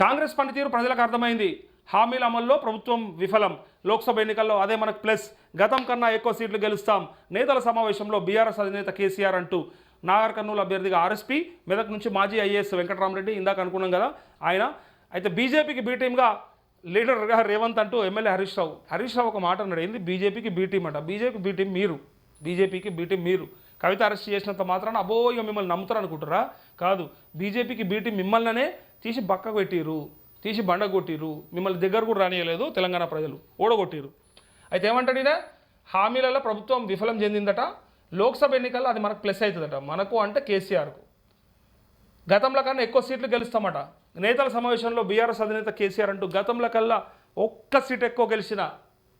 కాంగ్రెస్ పనితీరు ప్రజలకు అర్థమైంది. హామీల అమల్లో ప్రభుత్వం విఫలం. లోక్సభ ఎన్నికల్లో అదే మనకు ప్లస్. గతం కన్నా ఎక్కువ సీట్లు గెలుస్తాం. నేతల సమావేశంలో బీఆర్ఎస్ అధినేత కేసీఆర్ అంటూ నాగర్ కర్నూలు అభ్యర్థిగా ఆర్ఎస్పీ మెదక్ నుంచి మాజీ ఐఏఎస్ వెంకటరామరెడ్డి ఇందాక అనుకున్నాం కదా ఆయన. అయితే బీజేపీకి బీటీఎంగా లీడర్గా రేవంత్ అంటూ ఎమ్మెల్యే హరీష్ రావు. హరీష్ రావు ఒక మాట అన్నాడు. ఏంది? బీజేపీకి బీటీం అంట. బీజేపీ బీటీం మీరు. బీజేపీకి బీటీం మీరు. కవిత అరెస్ట్ చేసినంత మాత్రాన అబో మిమ్మల్ని నమ్ముతారు అనుకుంటారా కాదు. బీజేపీకి బీటీ మిమ్మల్ననే తీసి బక్క పెట్టిరు తీసి బండ కొట్టిరు మిమ్మల్ని దగ్గర కూడా రానియలేదు తెలంగాణ ప్రజలు ఓడగొట్టిరు అయితే ఏమంటాడు ఈయన? హామీలలో ప్రభుత్వం విఫలం చెందిందట లోక్సభ ఎన్నికల్లో అది మనకు ప్లస్ అవుతుందట మనకు అంటే కేసీఆర్కు. గతంలో కన్నా ఎక్కువ సీట్లు గెలుస్తామట. నేతల సమావేశంలో బీఆర్ఎస్ అధినేత కేసీఆర్ అంటూ గతంలో కల్లా ఒక్క సీట్ ఎక్కువ గెలిచిన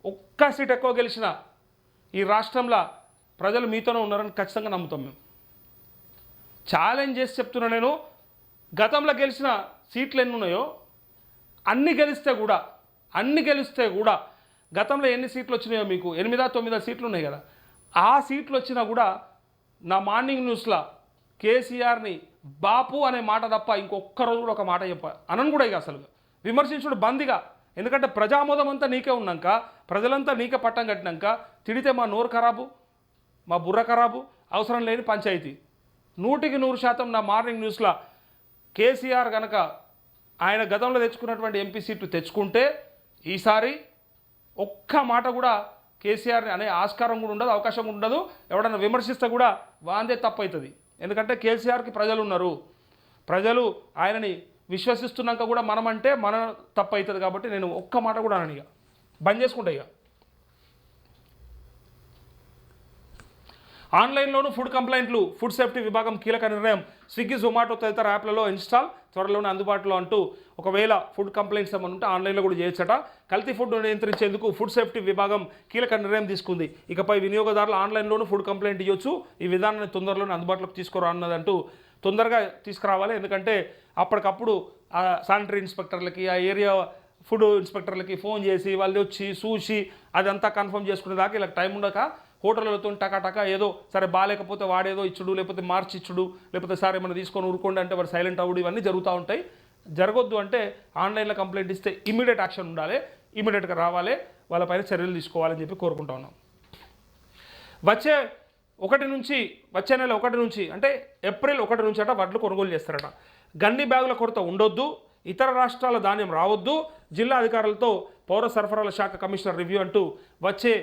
ఒక్క సీట్ ఎక్కువ గెలిచిన ఈ రాష్ట్రంలో ప్రజలు మీతోనే ఉన్నారని ఖచ్చితంగా నమ్ముతాం మేము. ఛాలెంజ్ చేసి చెప్తున్నా నేను గతంలో గెలిచిన సీట్లు ఎన్ని ఉన్నాయో అన్ని గెలిస్తే కూడా అన్ని గెలిస్తే కూడా గతంలో ఎన్ని సీట్లు వచ్చినాయో మీకు? ఎనిమిదా తొమ్మిదా సీట్లు ఉన్నాయి కదా. ఆ సీట్లు వచ్చినా కూడా నా మార్నింగ్ న్యూస్లో కేసీఆర్ని బాపు అనే మాట తప్ప ఇంకొక్క రోజు కూడా ఒక మాట చెప్ప అనను కూడా ఇక అసలు. విమర్శించుడు బందిగా. ఎందుకంటే ప్రజామోదం అంతా నీకే ఉన్నాక ప్రజలంతా నీకే పట్టం కట్టినాక తిడితే మా నోరు ఖరాబు మా బుర్ర ఖరాబు అవసరం లేని పంచాయతీ. నూటికి నూరు శాతం నా మార్నింగ్ న్యూస్లో కేసీఆర్ కనుక ఆయన గతంలో తెచ్చుకున్నటువంటి ఎంపీ సీట్లు తెచ్చుకుంటే ఈసారి ఒక్క మాట కూడా కేసీఆర్ అనే ఆస్కారం కూడా ఉండదు అవకాశం కూడా ఉండదు. ఎవడన్నా విమర్శిస్తే కూడా వాందే తప్పు అవుతుంది ఎందుకంటే కేసీఆర్కి ప్రజలు ఉన్నారు. ప్రజలు ఆయనని విశ్వసిస్తున్నాక కూడా మనం మన తప్పు అవుతుంది కాబట్టి నేను ఒక్క మాట కూడా అనను ఇక బంద్ చేసుకుంటా ఇక. ఆన్లైన్లోనూ ఫుడ్ కంప్లైంట్లు ఫుడ్ సేఫ్టీ విభాగం కీలక నిర్ణయం. స్విగ్గీ జొమాటో తదితర యాప్లలో ఇన్స్టాల్ త్వరలోనే అందుబాటులో అంటూ ఒకవేళ ఫుడ్ కంప్లైంట్స్ ఏమైనా ఉంటే ఆన్లైన్లో కూడా చేయొచ్చట. కల్తీ ఫుడ్ నియంత్రించేందుకు ఫుడ్ సేఫ్టీ విభాగం కీలక నిర్ణయం తీసుకుంది. ఇకపై వినియోగదారులు ఆన్లైన్లోనూ ఫుడ్ కంప్లైంట్ ఇవ్వచ్చు ఈ విధానాన్ని తొందరలోనే అందుబాటులోకి తీసుకురా అన్నదంటూ తొందరగా తీసుకురావాలి. ఎందుకంటే అప్పటికప్పుడు ఆ శానిటరీ ఇన్స్పెక్టర్లకి ఆ ఏరియా ఫుడ్ ఇన్స్పెక్టర్లకి ఫోన్ చేసి వాళ్ళు వచ్చి చూసి అదంతా కన్ఫర్మ్ చేసుకునే దాకా ఇలా టైం ఉండక హోటళ్ళతో టకా టకా ఏదో సరే బాగాలేకపోతే వాడేదో ఇచ్చుడు లేకపోతే మార్చి ఇచ్చుడు లేకపోతే సార్ ఏమైనా తీసుకొని ఊరుకోండి అంటే వాడు సైలెంట్ అవ్వడు ఇవన్నీ జరుగుతూ ఉంటాయి. జరగొద్దు అంటే ఆన్లైన్లో కంప్లైంట్ ఇస్తే ఇమీడియట్ యాక్షన్ ఉండాలి ఇమీడియట్గా రావాలి వాళ్ళపైన చర్యలు తీసుకోవాలని చెప్పి కోరుకుంటా ఉన్నాం. వచ్చే ఒకటి నుంచి వచ్చే నెల ఒకటి నుంచి అంటే ఏప్రిల్ ఒకటి నుంచి అట వడ్లు కొనుగోలు చేస్తారట. గన్ని బ్యాగుల కొరత ఉండొద్దు ఇతర రాష్ట్రాల ధాన్యం రావద్దు జిల్లా అధికారులతో పౌర సరఫరాల శాఖ కమిషనర్ రివ్యూ అంటూ వచ్చే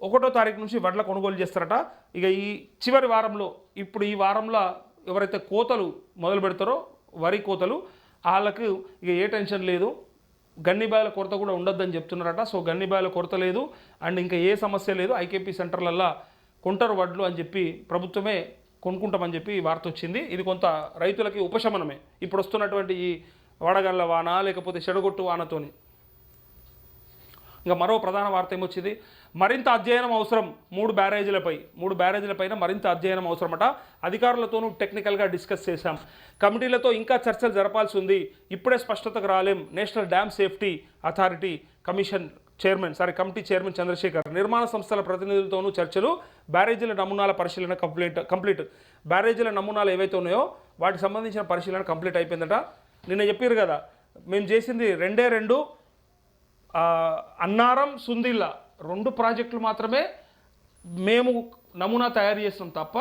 ఒకటో తారీఖు నుంచి వడ్ల కొనుగోలు చేస్తారట. ఇక ఈ చివరి వారంలో ఇప్పుడు ఈ వారంలో ఎవరైతే కోతలు మొదలు పెడతారో వరి కోతలు వాళ్ళకు ఇక ఏ టెన్షన్ లేదు. గన్నిబాయల కొరత కూడా ఉండొద్దని చెప్తున్నారట. సో గన్నిబాయల కొరత లేదు. అండ్ ఇంకా ఏ సమస్య లేదు. ఐకేపీ సెంటర్లల్లో కొంటారు వడ్లు అని చెప్పి ప్రభుత్వమే కొనుక్కుంటామని చెప్పి వార్త వచ్చింది. ఇది కొంత రైతులకి ఉపశమనమే. ఇప్పుడు వస్తున్నటువంటి ఈ వడగళ్ళ వాన లేకపోతే చెడగొట్టు వానతోని. ఇంకా మరో ప్రధాన వార్త ఏమొచ్చింది? మరింత అధ్యయనం అవసరం. మూడు బ్యారేజీలపై మూడు బ్యారేజీలపైన మరింత అధ్యయనం అవసరమట. అధికారులతోనూ టెక్నికల్గా డిస్కస్ చేశాం. కమిటీలతో ఇంకా చర్చలు జరపాల్సి ఉంది. ఇప్పుడే స్పష్టతకు రాలేం. National dam safety authority commission chairman sorry committee chairman Chandrasekhar నిర్మాణ సంస్థల ప్రతినిధులతోనూ చర్చలు బ్యారేజీల నమూనాల పరిశీలన కంప్లీట్ కంప్లీట్. బ్యారేజీల నమూనాలు ఏవైతే ఉన్నాయో వాటికి సంబంధించిన పరిశీలన కంప్లీట్ అయిపోయిందట. నిన్న చెప్పారు కదా మేము చేసింది రెండే రెండు అన్నారం సుందిల్ల రెండు ప్రాజెక్టులు మాత్రమే మేము నమూనా తయారు చేస్తాం తప్ప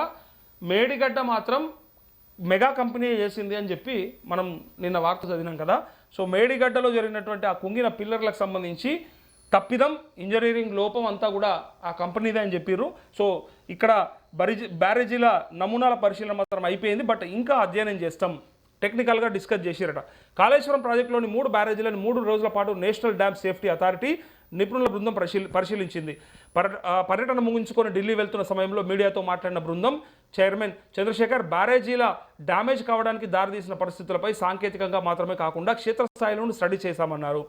మేడిగడ్డ మాత్రం మెగా కంపెనీ చేసింది అని చెప్పి మనం నిన్న వార్త చదివినాం కదా. సో మేడిగడ్డలో జరిగినటువంటి ఆ కుంగిన పిల్లర్లకు సంబంధించి తప్పిదం ఇంజనీరింగ్ లోపం అంతా కూడా ఆ కంపెనీదే అని చెప్పారు సో ఇక్కడ బరిజి బ్యారేజీల నమూనాల పరిశీలన మాత్రం అయిపోయింది బట్ ఇంకా అధ్యయనం చేస్తాం. టెక్నికల్గా డిస్కస్ చేసిరట. కాళేశ్వరం ప్రాజెక్టులోని మూడు బ్యారేజీలను మూడు రోజుల పాటు నేషనల్ డ్యామ్ సేఫ్టీ అథారిటీ నిపుణుల బృందం పరిశీలి పరిశీలించింది. పర్ పర్యటన ముగించుకొని ఢిల్లీ వెళ్తున్న సమయంలో మీడియాతో మాట్లాడిన బృందం చైర్మన్ చంద్రశేఖర్ బ్యారేజీల డ్యామేజ్ కావడానికి దారితీసిన పరిస్థితులపై సాంకేతికంగా మాత్రమే కాకుండా క్షేత్రస్థాయిలోనూ స్టడీ చేశామన్నారు.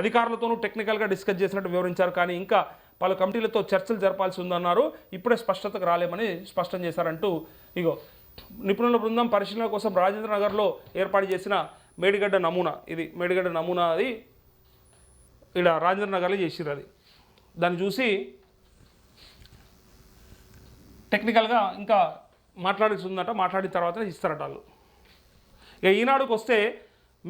అధికారులతోనూ టెక్నికల్గా డిస్కస్ చేసినట్టు వివరించారు కానీ ఇంకా పలు కమిటీలతో చర్చలు జరపాల్సి ఉందన్నారు. ఇప్పుడే స్పష్టతకు రాలేమని స్పష్టం చేశారంటూ ఇగో నిపుణుల బృందం పరిశీలన కోసం రాజేంద్ర నగర్లో ఏర్పాటు చేసిన మేడిగడ్డ నమూనా. ఇది మేడిగడ్డ నమూనా అది ఇక్కడ రాజేంద్ర నగర్లో చేసిర్రు అది. దాన్ని చూసి టెక్నికల్గా ఇంకా మాట్లాడాల్సి ఉందట మాట్లాడిన తర్వాత ఇస్తారట వాళ్ళు. ఇక ఈనాడుకు వస్తే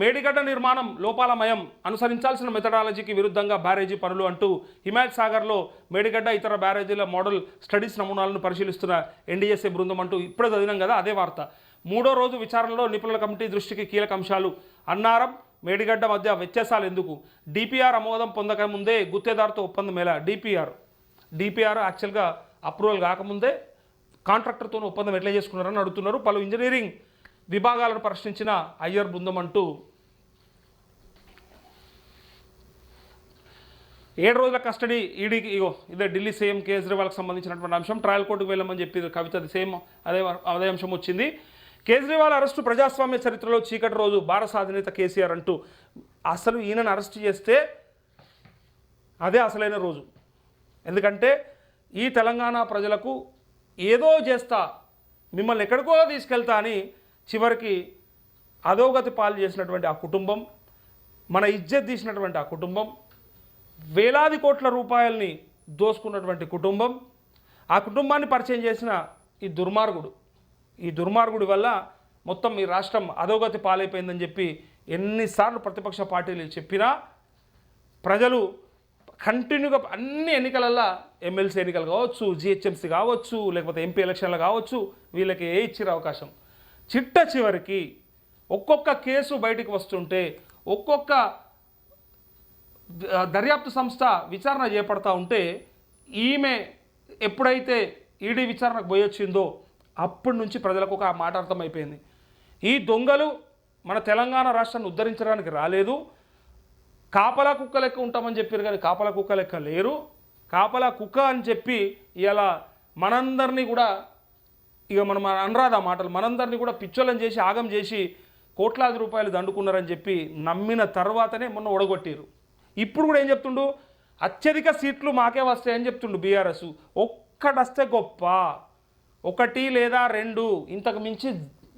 మేడిగడ్డ నిర్మాణం లోపాలమయం. అనుసరించాల్సిన మెథడాలజీకి విరుద్ధంగా బ్యారేజీ పనులు అంటూ హిమాయత్ సాగర్లో మేడిగడ్డ ఇతర బ్యారేజీల మోడల్ స్టడీస్ నమూనాలను పరిశీలిస్తున్న ఎన్డీఎస్ఏ బృందం అంటూ ఇప్పుడే చదివినాం కదా అదే వార్త. మూడో రోజు విచారణలో నిపుణుల కమిటీ దృష్టికి కీలక అంశాలు. అన్నారం మేడిగడ్డ మధ్య వ్యత్యాసాలు ఎందుకు? డిపిఆర్ ఆమోదం పొందక ముందే గుత్తేదారుతో ఒప్పందం ఎలా? డిపిఆర్ డిపిఆర్ యాక్చువల్గా అప్రూవల్ కాకముందే కాంట్రాక్టర్తో ఒప్పందం ఎట్లా చేసుకున్నారని అడుగుతున్నారు పలు ఇంజనీరింగ్ విభాగాలను ప్రశ్నించిన అయ్యర్ బృందం అంటూ ఏడు రోజుల కస్టడీ ఈడీకి ఇగో ఇదే ఢిల్లీ సీఎం కేజ్రీవాల్కి సంబంధించినటువంటి అంశం. ట్రయల్ కోర్టుకు వెళ్ళమని చెప్పి కవిత సేమ్ అదే అదే అంశం వచ్చింది. కేజ్రీవాల్ అరెస్టు ప్రజాస్వామ్య చరిత్రలో చీకటి రోజు భారత అధినేత కేసీఆర్ అంటూ అసలు ఈయనను అరెస్ట్ చేస్తే అదే అసలైన రోజు. ఎందుకంటే ఈ తెలంగాణ ప్రజలకు ఏదో చేస్తా మిమ్మల్ని ఎక్కడికో తీసుకెళ్తా అని చివరికి అధోగతి పాలు చేసినటువంటి ఆ కుటుంబం మన ఇజ్జత్ తీసినటువంటి ఆ కుటుంబం వేలాది కోట్ల రూపాయల్ని దోసుకున్నటువంటి కుటుంబం ఆ కుటుంబాన్ని పరిచయం చేసిన ఈ దుర్మార్గుడు. ఈ దుర్మార్గుడి వల్ల మొత్తం ఈ రాష్ట్రం అధోగతి పాలైపోయిందని చెప్పి ఎన్నిసార్లు ప్రతిపక్ష పార్టీలు చెప్పినా ప్రజలు కంటిన్యూగా అన్ని ఎన్నికలల్లో ఎమ్మెల్సీ ఎన్నికలు కావచ్చు జిహెచ్ఎంసీ కావచ్చు లేకపోతే ఎంపీ ఎలక్షన్లు కావచ్చు వీళ్ళకి ఏ ఇచ్చిన అవకాశం? చిట్ట చివరికి ఒక్కొక్క కేసు బయటికి వస్తుంటే ఒక్కొక్క దర్యాప్తు సంస్థ విచారణ చేపడతా ఉంటే ఈమె ఎప్పుడైతే ఈడీ విచారణకు పోయొచ్చిందో అప్పటి నుంచి ప్రజలకు ఒక మాట అర్థమైపోయింది. ఈ దొంగలు మన తెలంగాణ రాష్ట్రాన్ని ఉద్ధరించడానికి రాలేదు. కాపలా కుక్క లెక్క ఉంటామని చెప్పారు కానీ కాపలా కుక్క లెక్క లేరు. కాపలా కుక్క అని చెప్పి ఇలా మనందరినీ కూడా ఇక మనం అనరాదు ఆ మాటలు మనందరినీ కూడా పిచ్చోళ్ళని చేసి ఆగం చేసి కోట్లాది రూపాయలు దండుకున్నారని చెప్పి నమ్మిన తర్వాతనే మొన్న ఒడగొట్టారు ఇప్పుడు కూడా ఏం చెప్తుండు? అత్యధిక సీట్లు మాకే వస్తాయని చెప్తుండు బీఆర్ఎస్. ఒక్కటస్తే గొప్ప. ఒకటి లేదా రెండు ఇంతకు మించి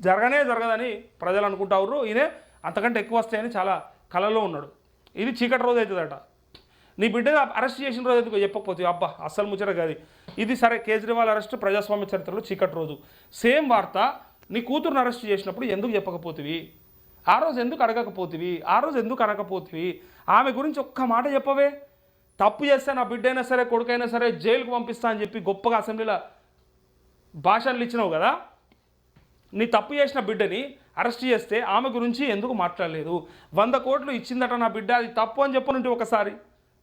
జరగనే జరగదని ప్రజలు అనుకుంటారు ఈయన అంతకంటే ఎక్కువ వస్తాయని చాలా కలలో ఉన్నాడు. ఇది చీకటి రోజు అవుతుందట. నీ బిడ్డ అరెస్ట్ చేసిన రోజు ఎందుకు చెప్పకపోతే? అబ్బా అస్సలు ముచ్చట కాదు. ఇది సరే కేజ్రీవాల్ అరెస్ట్ ప్రజాస్వామ్య చరిత్రలో చీకటి రోజు. సేమ్ వార్త నీ కూతురుని అరెస్ట్ చేసినప్పుడు ఎందుకు చెప్పకపోతివి? ఆ రోజు ఎందుకు అడగకపోతివి? ఆ రోజు ఎందుకు అనకపోతివి? ఆమె గురించి ఒక్క మాట చెప్పవే. తప్పు చేస్తే నా బిడ్డ అయినా సరే కొడుకైనా సరే జైలుకు పంపిస్తా అని చెప్పి గొప్పగా అసెంబ్లీలో భాషణలు ఇచ్చినావు కదా? నీ తప్పు చేసిన బిడ్డని అరెస్ట్ చేస్తే ఆమె గురించి ఎందుకు మాట్లాడలేదు? వంద కోట్లు ఇచ్చిందట నా బిడ్డ అది తప్పు అని చెప్పనుంటే ఒకసారి.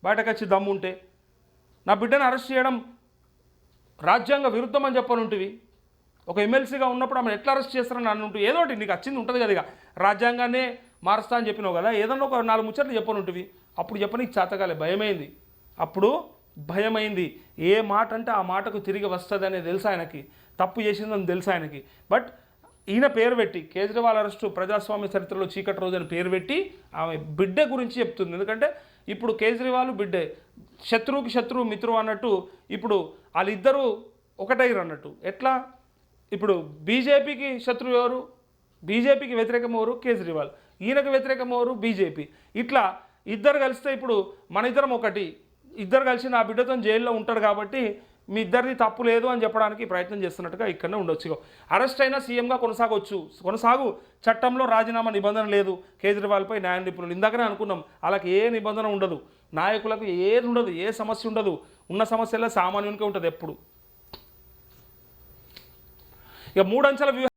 బయటకు వచ్చి దమ్ముంటే నా బిడ్డని అరెస్ట్ చేయడం రాజ్యాంగ విరుద్ధం అని చెప్పనుంటివి. ఒక ఎమ్మెల్సీగా ఉన్నప్పుడు ఆమె ఎట్లా అరెస్ట్ చేస్తారని అనుంటూ ఏదో ఒకటి నీకు వచ్చింది ఉంటుంది కదా ఇక. రాజ్యాంగాన్నే మారుస్తా అని చెప్పినావు కదా ఏదన్నా ఒక నాలుగు ముచ్చట్లు చెప్పనుంటివి. అప్పుడు చెప్పనీకి చేతకాలే భయమైంది. అప్పుడు భయమైంది. ఏ మాట అంటే ఆ మాటకు తిరిగి వస్తుంది అనేది తెలుసు ఆయనకి. తప్పు చేసిందని తెలుసు ఆయనకి. బట్ ఈయన పేరు పెట్టి కేజ్రీవాల్ అరెస్టు ప్రజాస్వామ్య చరిత్రలో చీకటి రోజు అని పేరు పెట్టి ఆమె బిడ్డ గురించి చెప్తుంది. ఎందుకంటే ఇప్పుడు కేజ్రీవాల్ బిడ్డే శత్రువుకి శత్రువు మిత్రువు అన్నట్టు ఇప్పుడు వాళ్ళిద్దరూ ఒకటైరు అన్నట్టు. ఎట్లా? ఇప్పుడు బీజేపీకి శత్రువు ఎవరు? బీజేపీకి వ్యతిరేకం ఎవరు? కేజ్రీవాల్. ఈయనకు వ్యతిరేకం ఎవరు? బీజేపీ. ఇట్లా ఇద్దరు కలిస్తే ఇప్పుడు మన ఇద్దరం ఒకటి. ఇద్దరు కలిసి నా బిడ్డతో జైల్లో ఉంటాడు కాబట్టి మీ ఇద్దరిది తప్పు లేదు అని చెప్పడానికి ప్రయత్నం చేస్తున్నట్టుగా ఇక్కడనే ఉండొచ్చు. అరెస్ట్ అయినా సీఎంగా కొనసాగవచ్చు కొనసాగు. చట్టంలో రాజీనామా నిబంధన లేదు. కేజ్రీవాల్పై న్యాయ నిపుణులు ఇందాకనే అనుకున్నాం. వాళ్ళకి ఏ నిబంధన ఉండదు. నాయకులకు ఏది ఉండదు. ఏ సమస్య ఉండదు. ఉన్న సమస్యల్లో సామాన్యునికే ఉంటుంది ఎప్పుడు. ఇక మూడంచెల వ్యూహం